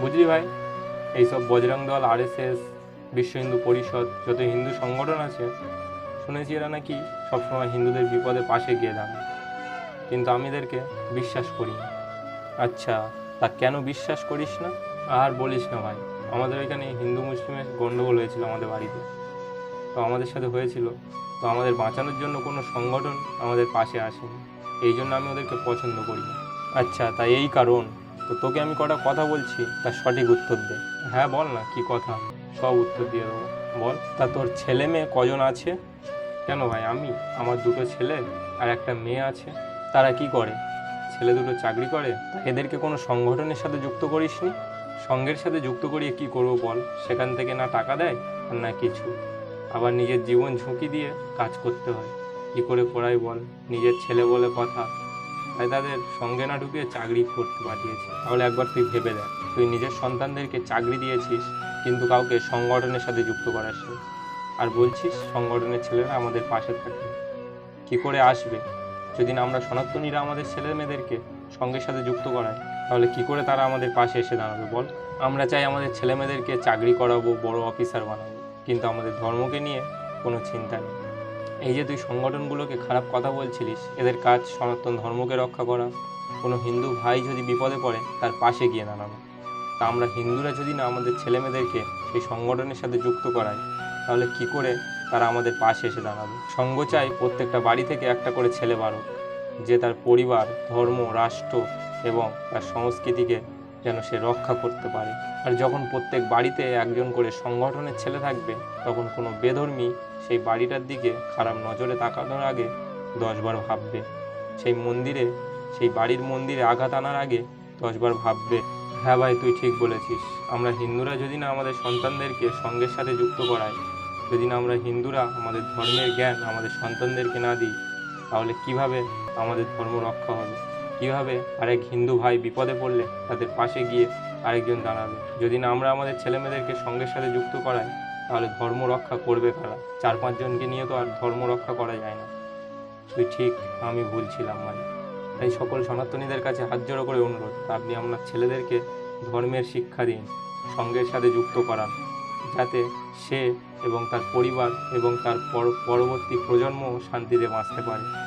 বুঝলি ভাই? এইসব বজরং দল, আরএসএস, বিশ্ব হিন্দু পরিষদ, যত হিন্দু সংগঠন আছে, শুনেছি এরা নাকি সবসময় হিন্দুদের বিপদে পাশে গিয়ে দাঁড়ায়। কিন্তু আমি এদেরকে বিশ্বাস করি না। আচ্ছা তা কেন বিশ্বাস করিস না? আর বলিস না ভাই, আমাদের ওইখানে হিন্দু মুসলিমের গণ্ডগোল হয়েছিল আমাদের বাড়িতে। তো আমাদের সাথে হয়েছিল। তো আমাদের বাঁচানোর জন্য কোনো সংগঠন আমাদের পাশে আসেনি। এই জন্য আমি ওদেরকে পছন্দ করি না। আচ্ছা তাই এই কারণ। তো তোকে আমি কটা কথা বলছি, তার সঠিক উত্তর দে। হ্যাঁ বল না, কি কথা? সব উত্তর দিয়ে দেবো। বল। তা তোর ছেলে মেয়ে কজন আছে? কেন ভাই, আমি? আমার দুটো ছেলে আর একটা মেয়ে আছে। তারা কি করে? ছেলে দুটো চাকরি করে? এদেরকে কোনো সংগঠনের সাথে যুক্ত করিসনি? সঙ্গের সাথে যুক্ত করিয়ে কি করব বল? সেখান থেকে না টাকা দেয় আর না কিছু। আবার নিজের জীবন ঝুঁকি দিয়ে কাজ করতে হয়। কি করে করাই বল? নিজের ছেলে বলে কথা। তাই তাদের সঙ্গে না ঢুকিয়ে চাকরি করতে পাঠিয়েছি। তাহলে একবার তুই ভেবে দেখ, তুই নিজের সন্তানদেরকে চাকরি দিয়েছিস, কিন্তু কাউকে সংগঠনের সাথে যুক্ত করাসনি আর বলছিস সংগঠনের ছেলেরা আমাদের পাশে থাকবে কি করে আসবে? যদি না আমরা সনাতনীরা আমাদের ছেলে মেয়েদেরকে সঙ্গের সাথে যুক্ত করায় তাহলে কি করে তারা আমাদের পাশে এসে দাঁড়াবে বল? আমরা চাই আমাদের ছেলে মেয়েদেরকে চাকরি করাবো, বড় অফিসার বানাবো। কিন্তু আমাদের ধর্মকে নিয়ে কোনো চিন্তা নেই। এই যে তুই সংগঠনগুলোকে খারাপ কথা বলছিলিস, এদের কাজ সনাতন ধর্মকে রক্ষা করা। কোনো হিন্দু ভাই যদি বিপদে পড়ে, তার পাশে গিয়ে দাঁড়ানো। তা আমরা হিন্দুরা যদি না আমাদের ছেলেমেয়েদেরকে সেই সংগঠনের সাথে যুক্ত করাই, তাহলে কি করে তারা আমাদের পাশে এসে দাঁড়াবে? সঙ্গ চাই প্রত্যেকটা বাড়ি থেকে একটা করে ছেলে বাড়ুক, যে তার পরিবার, ধর্ম, রাষ্ট্র এবং তার সংস্কৃতিকে যেন সে রক্ষা করতে পারে। আর যখন প্রত্যেক বাড়িতে একজন করে সংগঠনের ছেলে থাকবে, তখন কোনো বেধর্মী সেই বাড়িটার দিকে খারাপ নজরে তাকানোর আগে দশবার ভাববে। সেই মন্দিরে, সেই বাড়ির মন্দিরে আঘাত আনার আগে দশবার ভাববে হ্যাঁ ভাই, তুই ঠিক বলেছিস। আমরা হিন্দুরা যদি না আমাদের সন্তানদেরকে সঙ্গের সাথে যুক্ত করাই, যদি না আমরা হিন্দুরা আমাদের ধর্মের জ্ঞান আমাদের সন্তানদেরকে না দিই, তাহলে কীভাবে আমাদের ধর্ম রক্ষা হবে? কীভাবে আরেক হিন্দু ভাই বিপদে পড়লে তাদের পাশে গিয়ে আরেকজন দাঁড়াবে? যদি না আমরা আমাদের ছেলেমেয়েদেরকে সঙ্গের সাথে যুক্ত করাই, তাহলে ধর্ম রক্ষা করবে কারা? চার পাঁচজনকে নিয়ে তো আর ধর্ম রক্ষা করা যায় না। তুই ঠিক, আমি ভুলছিলাম ভাই তাই সকল সনাতনীদের কাছে হাত জড়ো করে অনুরোধ, আপনি আপনার ছেলেদেরকে ধর্মের শিক্ষা দিন, সঙ্গের সাথে যুক্ত করান, যাতে সে এবং তার পরিবার এবং তার পর- পরবর্তী প্রজন্ম শান্তিতে বাঁচতে পারে।